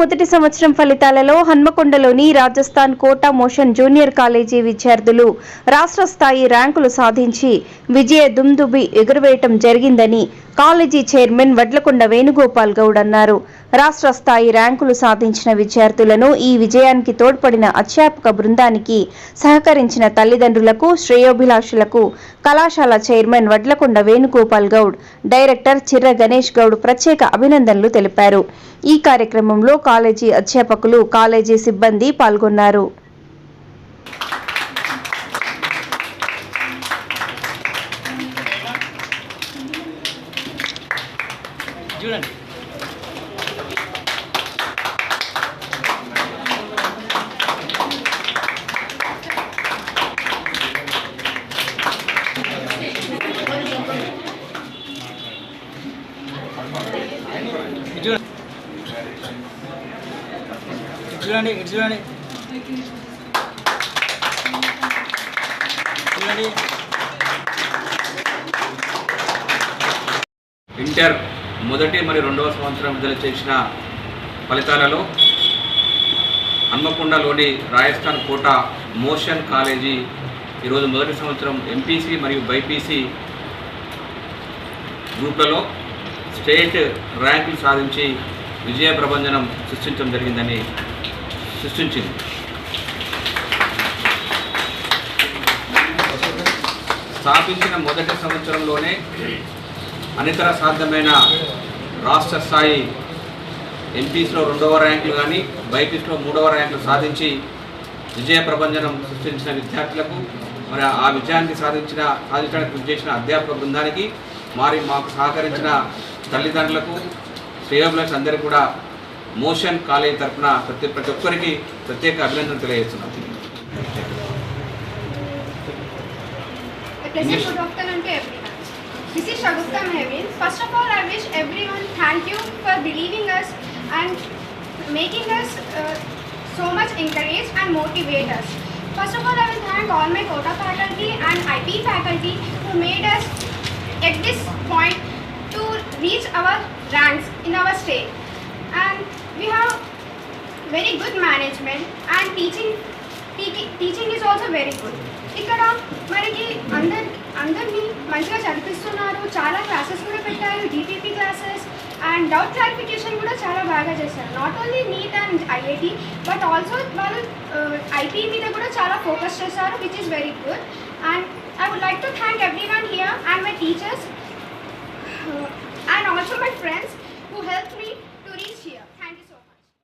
మొదటి సంవత్సరం ఫలితాలలో హన్మకొండలోని Rajasthan Kota motion junior college విద్యార్థులు రాష్ట్ర స్థాయి ర్యాంకులు సాధించి విజయ దుమ్దుబి ఎగురవేయటం జరిగిందని కాలేజీ చైర్మన్ వడ్లకొండ వేణుగోపాల్ గౌడ్ అన్నారు. రాష్ట్ర స్థాయి ర్యాంకులు సాధించిన విద్యార్థులను ఈ విజయానికి తోడ్పడిన అధ్యాపక బృందానికి సహకరించిన తల్లిదండ్రులకు శ్రేయోభిలాషులకు కళాశాల చైర్మన్ వడ్లకొండ వేణుగోపాల్ గౌడ్ డైరెక్టర్ చిర్ర గణేష్ గౌడ్ ప్రత్యేక అభినందనలు తెలిపారు. ఈ కార్యక్రమంలో కాలేజీ అధ్యాపకులు కాలేజీ సిబ్బంది పాల్గొన్నారు. చూడండి. ఇటు చూడండి. ఇటు చూడండి చూడండి. చూడండి. ఇంటర్ మొదటి మరియు రెండవ సంవత్సరం విడుదల చేసిన ఫలితాలలో హన్మకొండలోని రాజస్థాన్ కోట మోషన్ కాలేజీ ఈరోజు మొదటి సంవత్సరం ఎంపీసీ మరియు బైపీసీ గ్రూప్లలో స్టేట్ ర్యాంకులు సాధించి విజయ ప్రబంధనం సృష్టించడం జరిగిందని సృష్టించింది. స్థాపించిన మొదటి సంవత్సరంలోనే అనితర సాధ్యమైన రాష్ట్ర స్థాయి ఎంపీస్లో రెండవ ర్యాంకులు కానీ బైపీస్లో మూడవ ర్యాంకులు సాధించి విజయ ప్రబంధనం సృష్టించిన విద్యార్థులకు మరి ఆ విజయాన్ని సాధించిన సాధించడానికి కృషి చేసిన అధ్యాపక బృందానికి మరి మాకు సహకరించిన తల్లిదండ్రులకు శ్రేయోభిలాష్ అందరికీ కూడా మోషన్ కాలేజ్ తరఫున ప్రతి ప్రతి ఒక్కరికి ప్రత్యేక అభినందనలు తెలియజేస్తున్నాం. This is Shagufta Mehvin. First of all, I wish everyone thank you for believing us and making us uh, so much encourage and motivate us. First of all, I will thank all my Kota faculty and IP faculty who made us at this point reach our ranks in our state. And we have very good management and teaching టీకి- teaching is also very good ఇక్కడ మనకి అందరి అందరినీ మంచిగా చదివిస్తున్నారు చాలా classes కూడా పెట్టారు DPP classes and doubt clarification కూడా చాలా బాగా చేశారు not only NEET and IIT but also వాళ్ళు ఐపీ మీద కూడా చాలా ఫోకస్ చేశారు which is very good and I would like to thank everyone here and my teachers